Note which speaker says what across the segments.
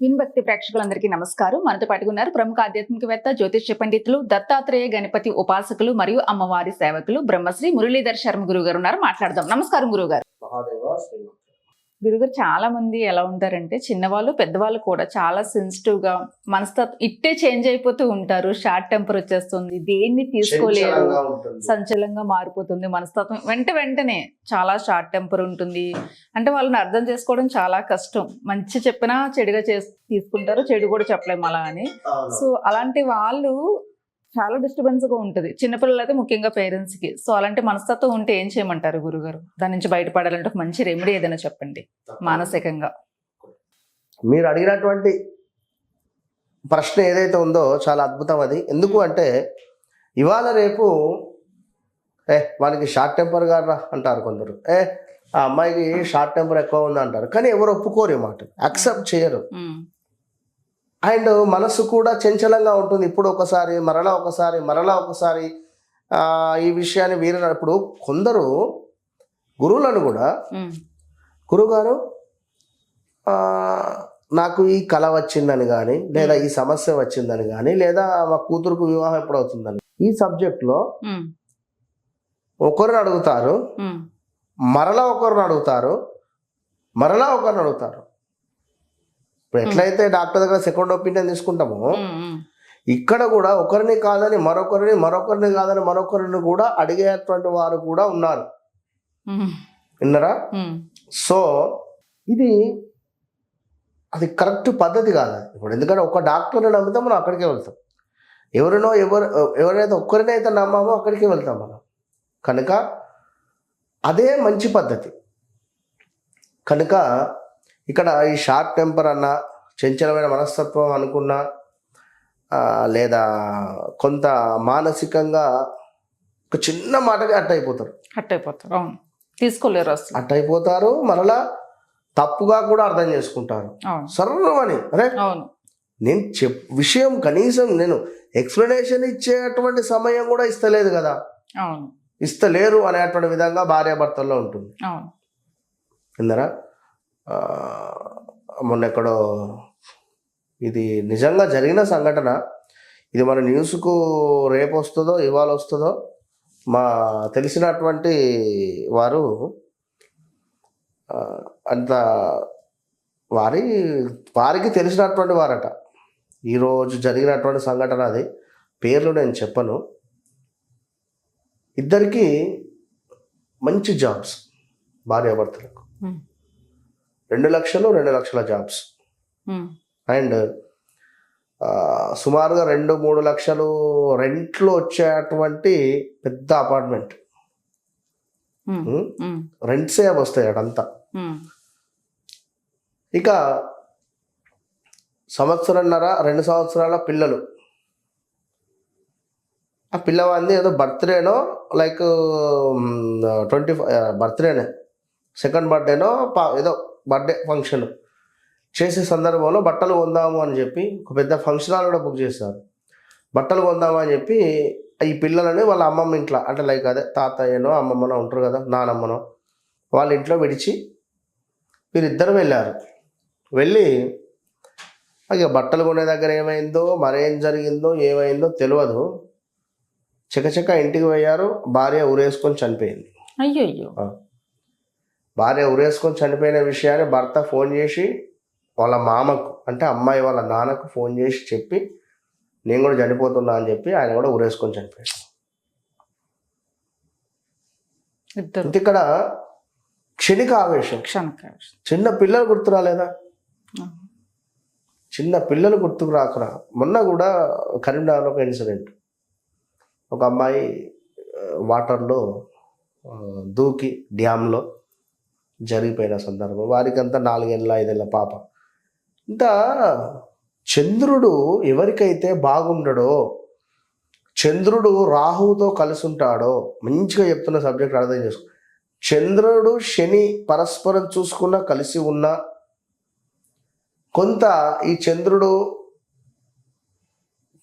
Speaker 1: విన్భక్తి ప్రేక్షకులందరికీ నమస్కారం. మనతో పాటుకున్నారు ఉన్నారు ప్రముఖ ఆధ్యాత్మికవేత్త జ్యోతిష్య పండితులు దత్తాత్రేయ గణపతి ఉపాసకులు మరియు అమ్మవారి సేవకులు బ్రహ్మశ్రీ మురళీధర్ శర్మ గురువు గారు ఉన్నారు. మాట్లాడదాం. నమస్కారం గురువు గారు గురుగారు చాలా మంది ఎలా ఉంటారంటే చిన్నవాళ్ళు పెద్దవాళ్ళు కూడా చాలా సెన్సిటివ్గా మనస్తత్వం ఇట్టే చేంజ్ అయిపోతూ ఉంటారు. షార్ట్ టెంపర్ వచ్చేస్తుంది. దేన్ని తీసుకోలేరు.
Speaker 2: ఉంటుంది.
Speaker 1: సంచలంగా మారిపోతుంది మనస్తత్వం. వెంట వెంటనే చాలా షార్ట్ టెంపర్ ఉంటుంది. అంటే వాళ్ళని అర్థం చేసుకోవడం చాలా కష్టం. మంచి చెప్పినా చెడుగా చేసి తీసుకుంటారు చెడు కూడా చెప్పలేము అలా అని. సో అలాంటి వాళ్ళు చాలా డిస్టర్బెన్స్గా ఉంటుంది. చిన్నపిల్లలు అయితే ముఖ్యంగా పేరెంట్స్కి. సో అలాంటి మనస్తత్వం ఉంటే ఏం చేయమంటారు గురుగారు? దాని నుంచి బయటపడాలంటే ఒక మంచి రెమెడీ ఏదైనా చెప్పండి. మానసికంగా.
Speaker 2: మీరు అడిగినటువంటి ప్రశ్న ఏదైతే ఉందో చాలా అద్భుతం అది. ఎందుకు అంటే ఇవాళ రేపు ఏ వానికి షార్ట్ టెంపర్ రా అంటారు కొందరు. ఏ ఆ అమ్మాయికి షార్ట్ టెంపర్ ఎక్కువ ఉంది అంటారు కానీ ఎవరు ఒప్పుకోరు మాట. అక్సెప్ట్ చేయరు. అండ్ మనసు కూడా చంచలంగా ఉంటుంది. ఇప్పుడు ఒకసారి మరలా ఒకసారి మరలా ఒకసారి ఈ విషయాన్ని వీరు ఇప్పుడు కొందరు గురువులను కూడా ఆ, నాకు ఈ కళ వచ్చిందని కానీ లేదా ఈ సమస్య వచ్చిందని కానీ లేదా మా కూతురుకు వివాహం ఎప్పుడు అవుతుందని ఈ సబ్జెక్ట్లో ఒకరిని అడుగుతారు మరలా ఒకరిని అడుగుతారు మరలా ఒకరిని అడుగుతారు. ఇప్పుడు ఎట్లయితే డాక్టర్ దగ్గర సెకండ్ ఒపీనియన్ తీసుకుంటామో. ఇక్కడ కూడా ఒకరిని కాదని మరొకరిని మరొకరిని కాదని మరొకరిని కూడా అడిగేటువంటి వారు కూడా ఉన్నారు. విన్నరా? సో ఇది అది కరెక్ట్ పద్ధతి కాదు. ఇప్పుడు ఎందుకంటే ఒక డాక్టర్ని నమ్మితే మనం అక్కడికే వెళ్తాం. ఎవరినో ఎవరు ఎవరైతే ఒక్కరినైతే నమ్మామో అక్కడికే వెళ్తాం మనం. కనుక అదే మంచి పద్ధతి. కనుక ఇక్కడ ఈ షార్ట్ టెంపర్ అన్న చంచలమైన మనస్తత్వం అనుకున్నా లేదా కొంత మానసికంగా ఒక చిన్న మాటకి అట్ట అయిపోతారు
Speaker 1: హట్ అయిపోతారు అవును. తీసుకోలేరు అసలు.
Speaker 2: అట్ట అయిపోతారు మరలా తప్పుగా కూడా అర్థం చేసుకుంటారు. సర్వమని అరే?
Speaker 1: అవును.
Speaker 2: నేను చెప్ విషయం కనీసం నేను ఎక్స్ప్లెనేషన్ ఇచ్చేటువంటి సమయం కూడా ఇస్తలేదు కదా.
Speaker 1: అవును.
Speaker 2: ఇస్తలేరు అనేటువంటి విధంగా భార్యాభర్తల్లో ఉంటుంది.
Speaker 1: అవును.
Speaker 2: మొన్న ఎక్కడో ఇది నిజంగా జరిగిన సంఘటన. ఇది మన న్యూస్కు రేపు వస్తుందో ఇవాళ వస్తుందో మా తెలిసినటువంటి వారు అంత వారి వారికి తెలిసినటువంటి వారట. ఈరోజు జరిగినటువంటి సంఘటన అది. పేర్లు నేను చెప్పను. ఇద్దరికి మంచి జాబ్స్ భార్యాభర్తలకు.
Speaker 1: ఉమ్,
Speaker 2: రెండు లక్షలు రెండు లక్షల జాబ్స్ అండ్ సుమారుగా రెండు మూడు లక్షలు రెంట్లో వచ్చేటువంటి పెద్ద అపార్ట్మెంట్ రెంట్సే అవి వస్తాయి అడంతా ఇక సంవత్సరంన్నర రెండు సంవత్సరాల పిల్లలు. ఆ పిల్లవాడిని ఏదో బర్త్డేనో లైక్ ట్వంటీ బర్త్డేనే. సెకండ్ బర్త్డేనో పా- ఏదో బర్త్డే ఫంక్షన్. చేసే సందర్భంలో బట్టలు కొందాము అని చెప్పి ఒక పెద్ద ఫంక్షన్ హాల్ కూడా బుక్ చేశారు. బట్టలు కొందాము అని చెప్పి ఈ పిల్లలని వాళ్ళ అమ్మమ్మ ఇంట్లో అంటే లైక్ అదే తాతయ్యనో అమ్మమ్మనో ఉంటారు కదా నానమ్మనో వాళ్ళ ఇంట్లో విడిచి వీరిద్దరు వెళ్ళారు. వెళ్ళి ఇక బట్టలు కొనే దగ్గర ఏమైందో మరేం జరిగిందో ఏమైందో తెలియదు చకచక ఇంటికి పోయారు భార్య ఉరేసుకొని చనిపోయింది.
Speaker 1: అయ్యో అయ్యో
Speaker 2: భార్య ఉరేసుకొని చనిపోయిన విషయాన్ని భర్త ఫోన్ చేసి వాళ్ళ మామకు అంటే అమ్మాయి వాళ్ళ నాన్నకు ఫోన్ చేసి చెప్పి నేను కూడా చనిపోతున్నా అని చెప్పి ఆయన కూడా ఉరేసుకొని చనిపోయాడు. ఇక్కడ క్షణిక ఆవేశం.
Speaker 1: క్షణకాలం
Speaker 2: చిన్న పిల్లలు గుర్తు రాలేదా చిన్న పిల్లలు గుర్తుకు రాకురా. మొన్న కూడా కరీంనగర్లో ఒక ఇన్సిడెంట్. ఒక అమ్మాయి వాటర్లో దూకి డ్యామ్లో జరిగిపోయిన సందర్భం. వారికంతా నాలుగేళ్ళ ఐదేళ్ళ పాప. ఇంకా చంద్రుడు ఎవరికైతే బాగుండడో చంద్రుడు రాహువుతో కలిసి ఉంటాడో మంచిగా చెప్తున్న సబ్జెక్ట్ అర్థం చేసుకో చంద్రుడు శని పరస్పరం చూసుకున్న కలిసి ఉన్నా కొంత ఈ చంద్రుడు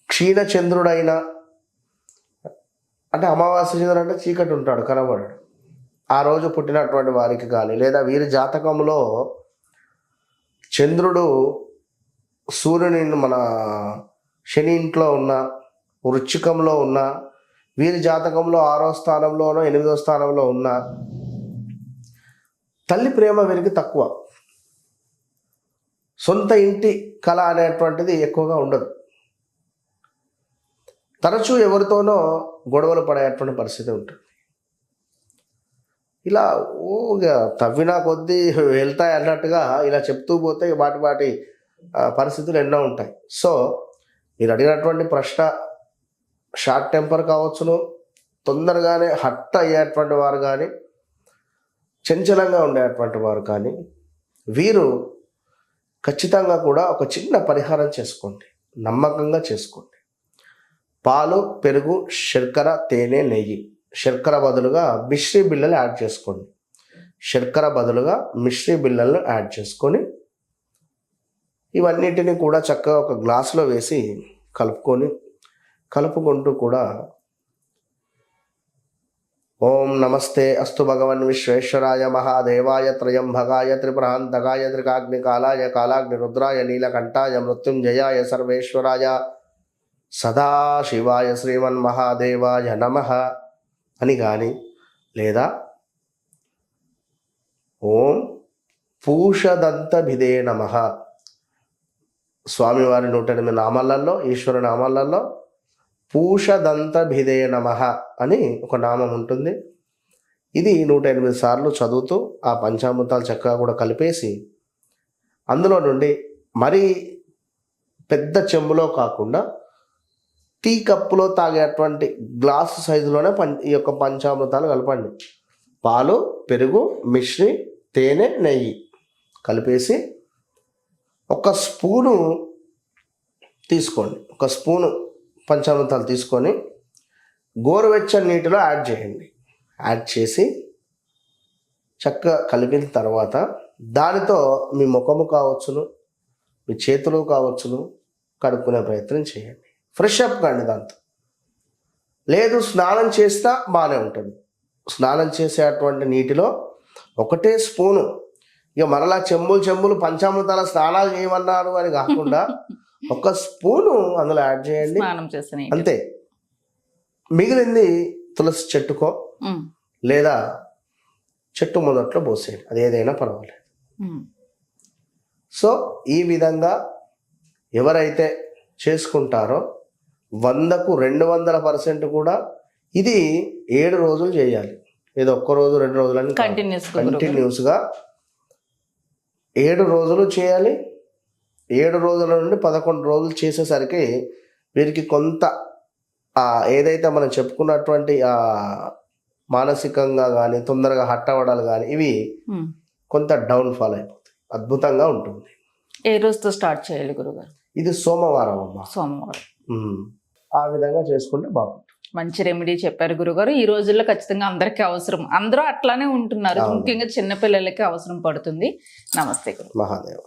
Speaker 2: క్షీణ చంద్రుడైనా అంటే అమావాస్య చంద్రుడు అంటే చీకటి ఉంటాడు కనబడాడు. ఆ రోజు పుట్టినటువంటి వారికి కానీ లేదా వీరి జాతకంలో చంద్రుడు సూర్యుని మన శని ఇంట్లో ఉన్న వృచ్చికంలో ఉన్న వీరి జాతకంలో ఆరో స్థానంలోనో ఎనిమిదో స్థానంలో ఉన్న తల్లి ప్రేమ వీరికి తక్కువ. సొంత ఇంటి కళ అనేటువంటిది ఎక్కువగా ఉండదు. తరచూ ఎవరితోనో గొడవలు పడేటువంటి పరిస్థితి ఉంటుంది. ఇలా ఓగా తవ్వినా కొద్దీ వెళ్తాయి అన్నట్టుగా ఇలా చెప్తూ పోతే వాటి వాటి పరిస్థితులు ఎన్నో ఉంటాయి. సో మీరు అడిగినటువంటి ప్రశ్న షార్ట్ టెంపర్ కావచ్చును తొందరగానే హట్ అయ్యేటువంటి వారు కానీ చంచలంగా ఉండేటువంటి వారు కానీ వీరు ఖచ్చితంగా కూడా ఒక చిన్న పరిహారం చేసుకోండి నమ్మకంగా చేసుకోండి. పాలు పెరుగు శర్కర తేనె నెయ్యి. శర్కర బదులుగా మిశ్రీ బిళ్ళలు యాడ్ చేసుకోండి. శర్కర బదులుగా మిశ్రీ బిళ్ళలను యాడ్ చేసుకొని ఇవన్నిటిని కూడా చక్కగా ఒక గ్లాసులో వేసి కలుపుకొని కలుపుకుంటూ కూడా ఓం నమస్తే. అస్తు భగవన్ విశ్వేశ్వరాయ మహాదేవాయ త్రయంభగాయ త్రిపురాంతకాయ త్రికాగ్ని కాలాయ కాలాగ్ని రుద్రాయ నీలకంఠాయ మృత్యుంజయాయ సర్వేశ్వరాయ సదాశివాయ శ్రీమన్ మహాదేవాయ నమ. అని కానీ లేదా ఓం పూషదంతభిదే నమ. స్వామివారి నూట ఎనిమిది నామాలలో ఈశ్వర నామాలలో పూషదంతభిదే నమ అని ఒక నామం ఉంటుంది. ఇది నూట ఎనిమిది సార్లు చదువుతూ ఆ పంచామృతాలు చక్కగా కూడా కలిపేసి అందులో నుండి మరీ పెద్ద చెంబులో కాకుండా టీ కప్పులో తాగేటువంటి గ్లాసు సైజులోనే పం ఈ యొక్క పంచామృతాలు కలపండి. పాలు పెరుగు మిశ్రి తేనె నెయ్యి కలిపేసి ఒక స్పూను తీసుకోండి. ఒక స్పూను పంచామృతాలు తీసుకొని గోరువెచ్చని నీటిలో యాడ్ చేయండి. యాడ్ చేసి చక్కగా కలిపిన తర్వాత దానితో మీ ముఖము కావచ్చును మీ చేతులు కావచ్చును కడుక్కునే ప్రయత్నం చేయండి. ఫ్రెష్ అప్ కండి దాంతో. లేదు స్నానం చేస్తా బాగానే ఉంటుంది. స్నానం చేసేటువంటి నీటిలో ఒకటే స్పూను. ఇక మరలా చెంబులు చెంబులు పంచామృతాల స్నానాలు చేయమన్నారు అని కాకుండా ఒక స్పూను అందులో యాడ్ చేయండి.
Speaker 1: స్నానం చేసిన
Speaker 2: అంతే. మిగిలింది తులసి చెట్టుకో లేదా చెట్టు మొదట్లో పోసేయండి. అది ఏదైనా పర్వాలేదు. సో ఈ విధంగా ఎవరైతే చేసుకుంటారో వందకు రెండు వందల పర్సెంట్ కూడా ఇది ఏడు రోజులు చేయాలి. ఏదో ఒక్క రోజు రెండు రోజులని.
Speaker 1: కంటిన్యూస్
Speaker 2: కంటిన్యూస్గా ఏడు రోజులు చేయాలి. ఏడు రోజుల నుండి పదకొండు రోజులు చేసేసరికి వీరికి కొంత ఏదైతే మనం చెప్పుకున్నటువంటి ఆ మానసికంగా కానీ తొందరగా హట్ అవ్వడాలు కానీ ఇవి కొంత డౌన్ ఫాల్ అయిపోతాయి. అద్భుతంగా ఉంటుంది.
Speaker 1: ఏ రోజుతో స్టార్ట్ చేయాలి గురుగారు
Speaker 2: ఇది సోమవారం అమ్మ.
Speaker 1: సోమవారం.
Speaker 2: ఆ విధంగా చేసుకుంటే బాగుంటుంది.
Speaker 1: మంచి రెమెడీ చెప్పారు గురుగారు. ఈ రోజుల్లో ఖచ్చితంగా అందరికీ అవసరం. అందరూ అట్లానే ఉంటున్నారు. ముఖ్యంగా చిన్నపిల్లలకి అవసరం పడుతుంది. నమస్తే గురు.
Speaker 2: మహాదేవ.